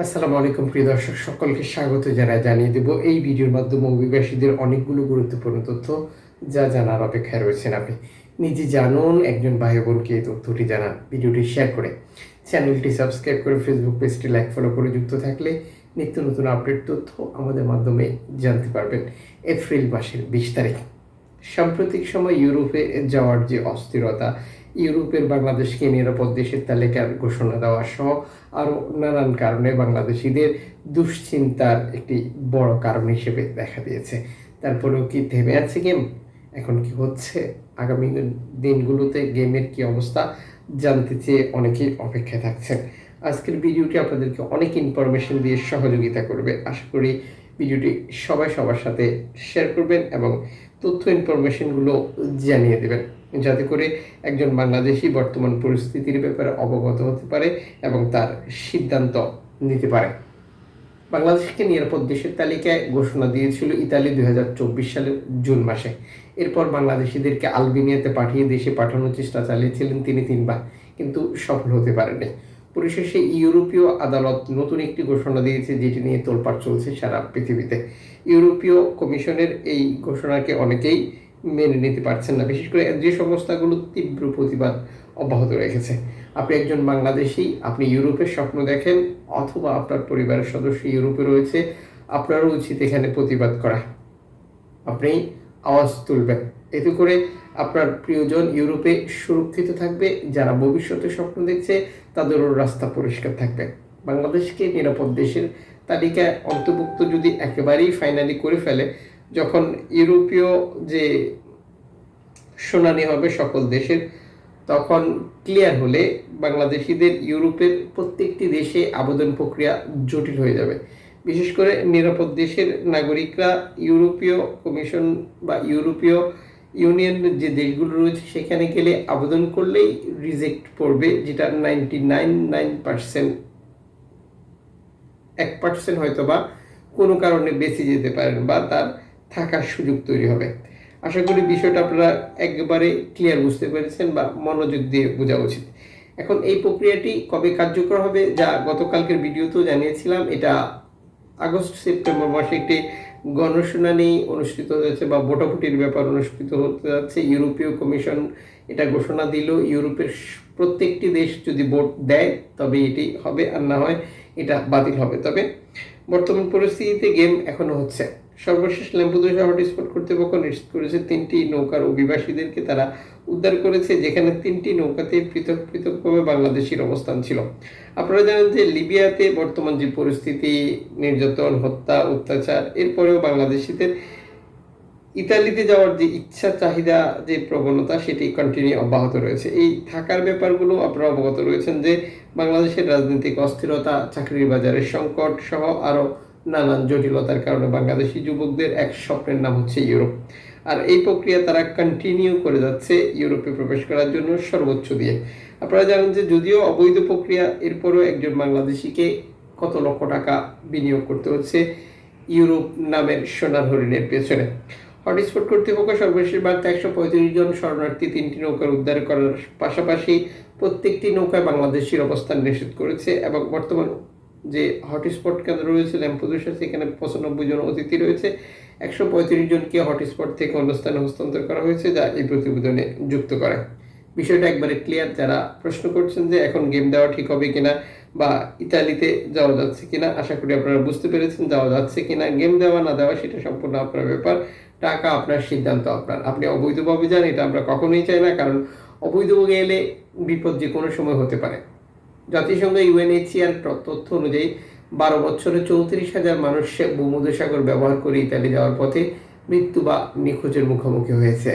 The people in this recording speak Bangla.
আসসালামু আলাইকুম, প্রিয় দর্শক, সকলকে স্বাগত জানাই, জানিয়ে দেব এই ভিডিওর মাধ্যমে অভিবাসীদের অনেকগুলো গুরুত্বপূর্ণ তথ্য যা জানার অপেক্ষায় রয়েছেন আপনি। নিজে জানুন, একজন ভাই বোনকে এই তথ্যটি জানান, ভিডিওটি শেয়ার করে। চ্যানেলটি সাবস্ক্রাইব করে ফেসবুক পেজটি লাইক, ফলো করে যুক্ত থাকলে নিত্য নতুন আপডেট তথ্য আমাদের মাধ্যমে জানতে পারবেন। এপ্রিল মাসের বিশ তারিখ। সাম্প্রতিক সময় ইউরোপে যাওয়ার যে অস্থিরতা, ইউরোপের বাংলাদেশকে নিরাপদ দেশের তালিকার ঘোষণা দেওয়া সহ আরও নানান কারণে বাংলাদেশিদের দুশ্চিন্তার একটি বড় কারণ হিসেবে দেখা দিয়েছে। তারপরেও কি থেমে আছে গেম? এখন কি হচ্ছে? আগামী দিনগুলোতে গেমের কি অবস্থা? জানতে চেয়ে অনেকেই অপেক্ষায় থাকছেন। আজকের ভিডিওটি আপনাদেরকে অনেক ইনফরমেশন দিয়ে সহযোগিতা করবে। আশা করি ভিডিওটি সবাই সবার সাথে শেয়ার করবেন এবং তথ্য ইনফরমেশনগুলো জানিয়ে দেবেন। যাতে করে একজন বাংলাদেশি বর্তমান পরিস্থিতির ব্যাপারে অবগত হতে পারে এবং তার সিদ্ধান্ত নিতে পারে। বাংলাদেশকে নিরাপদ দেশের তালিকায় ঘোষণা দিয়েছিল ইতালি দুই হাজার চব্বিশ সালের জুন মাসে। এরপর বাংলাদেশিদেরকে আলবেনিয়াতে পাঠিয়ে দেশে পাঠানোর চেষ্টা চালিয়েছিলেন তিনি তিনবার, কিন্তু সফল হতে পারেনি পরিশেষে ইউরোপীয় আদালত নতুন একটি ঘোষণা দিয়েছে, যেটি নিয়ে তোলপাড় চলছে সারা পৃথিবীতে। ইউরোপীয় কমিশনের এই ঘোষণাকে অনেকেই মেনে নিতে পারছেন না। বিশেষ করে যে সংস্থাগুলো তীব্র প্রতিবাদ অব্যাহত রেখেছে। আপনি একজন বাংলাদেশি, আপনি ইউরোপের স্বপ্ন দেখেন, অথবা আপনার পরিবারের সদস্য ইউরোপে রয়েছে, আপনারও উচিত এখানে প্রতিবাদ করা। আপনি আওয়াজ তুলবেন। এতে করে আপনার প্রিয়জন ইউরোপে সুরক্ষিত থাকবে, যারা ভবিষ্যতে স্বপ্ন দেখছে, তাদেরও রাস্তা পরিষ্কার থাকবে। বাংলাদেশকে নিরাপদ দেশের তালিকায় অন্তর্ভুক্ত যদি একেবারেই ফাইনালি করে ফেলে, যখন ইউরোপীয় যে শুনানি হবে সকল দেশের, তখন ক্লিয়ার হলে বাংলাদেশিদের ইউরোপের প্রত্যেকটি দেশে আবেদন প্রক্রিয়া জটিল হয়ে যাবে। বিশেষ করে নিরাপদ দেশের নাগরিকরা ইউরোপীয় কমিশন বা ইউরোপীয় ইউনিয়ন যে দেশগুলো রয়েছে সেখানে গেলে আবেদন করলেই রিজেক্ট পড়বে, যেটা নাইনটি নাইন নাইন পার্সেন্ট এক পার্সেন্ট হয়তো বা কোনো কারণে বেঁচে যেতে পারেন বা তার থাকার সুযোগ তৈরি হবে। আশা করি বিষয়টা আপনারা একবারে ক্লিয়ার বুঝতে পেরেছেন বা মনোযোগ দিয়ে বোঝা উচিত। এখন এই প্রক্রিয়াটি কবে কার্যকর হবে, যা গতকালকের ভিডিওতেও জানিয়েছিলাম, এটা আগস্ট, সেপ্টেম্বর মাসে একটি গণশুনানি অনুষ্ঠিত হয়েছে বা ভোটাভুটির ব্যাপার অনুষ্ঠিত হতে যাচ্ছে। ইউরোপীয় কমিশন এটা ঘোষণা দিল, ইউরোপের প্রত্যেকটি দেশ যদি ভোট দেয় তবে এটি হবে আর না হয় এটা বাতিল হবে। তবে বর্তমান পরিস্থিতিতে গেম এখনও হচ্ছে। সর্বশেষ ল্যাম্পুদোসা হটস্পট কর্তৃপক্ষ নিশ্চিত করেছে, তিনটি নৌকার অভিবাসীদেরকে তারা উদ্ধার করেছে, যেখানে তিনটি নৌকাতে পৃথক পৃথকভাবে বাংলাদেশের অবস্থান ছিল। আপনারা জানেন যে লিবিয়াতে বর্তমান যে পরিস্থিতি, নির্যাতন, হত্যা, অত্যাচার, এরপরেও বাংলাদেশিদের ইতালিতে যাওয়ার যে ইচ্ছা, চাহিদা, যে প্রবণতা, সেটি কন্টিনিউ অব্যাহত রয়েছে। এই থাকার ব্যাপারগুলো আপনারা অবগত রয়েছেন যে বাংলাদেশের রাজনৈতিক অস্থিরতা, চাকরির বাজারের সংকট সহ আরও নানান জটিলতার কারণে বাংলাদেশি যুবকদের এক স্বপ্নের নাম হচ্ছে ইউরোপ। আর এই প্রক্রিয়া তারা কন্টিনিউ করে যাচ্ছে ইউরোপে প্রবেশ করার জন্য সর্বোচ্চ দিয়ে। আপনারা জানেন যে যদিও অবৈধ প্রক্রিয়া, এরপরও একজন বাংলাদেশিকে কত লক্ষ টাকা বিনিয়োগ করতে হচ্ছে ইউরোপ নামের সোনার হরিণের পেছনে। হটস্পট কর্তৃপক্ষ সর্বশেষ বার্তা, একশো পঁয়ত্রিশ জন শরণার্থী তিনটি নৌকার উদ্ধার করার পাশাপাশি প্রত্যেকটি নৌকায় বাংলাদেশের অবস্থান নিশ্চিত করেছে এবং বর্তমান যে হটস্পট কেন্দ্র রয়েছে ল্যাম্পোদোসা সেখানে পঁচানব্বই জন অতিথি রয়েছে। একশো পঁয়ত্রিশ জনকে হটস্পট থেকে অন্য স্থানে হস্তান্তর করা হয়েছে, যা এই প্রতিবেদনে যুক্ত করে। বিষয়টা একবারে ক্লিয়ার যারা প্রশ্ন করছেন যে এখন গেম দেওয়া ঠিক হবে কিনা বা ইতালিতে যাওয়া যাচ্ছে কিনা, আশা করি আপনারা বুঝতে পেরেছেন যাওয়া যাচ্ছে কিনা গেম দেওয়া না দেওয়া সেটা সম্পূর্ণ আপনার ব্যাপার। টাকা আপনার সিদ্ধান্ত আপনার। আপনি অবৈধভাবে যান, এটা আমরা কখনোই চাই না, কারণ অবৈধভাবে এলে বিপদ যে কোনো সময় হতে পারে। জাতিসংঘ, ইউএনএইচসিআর তথ্য অনুযায়ী বারো বছরে চৌত্রিশ হাজার মানুষ ভূমধ্যসাগর ব্যবহার করে ইতালি যাওয়ার পথে মৃত্যু বা নিখোঁজের মুখোমুখি হয়েছে।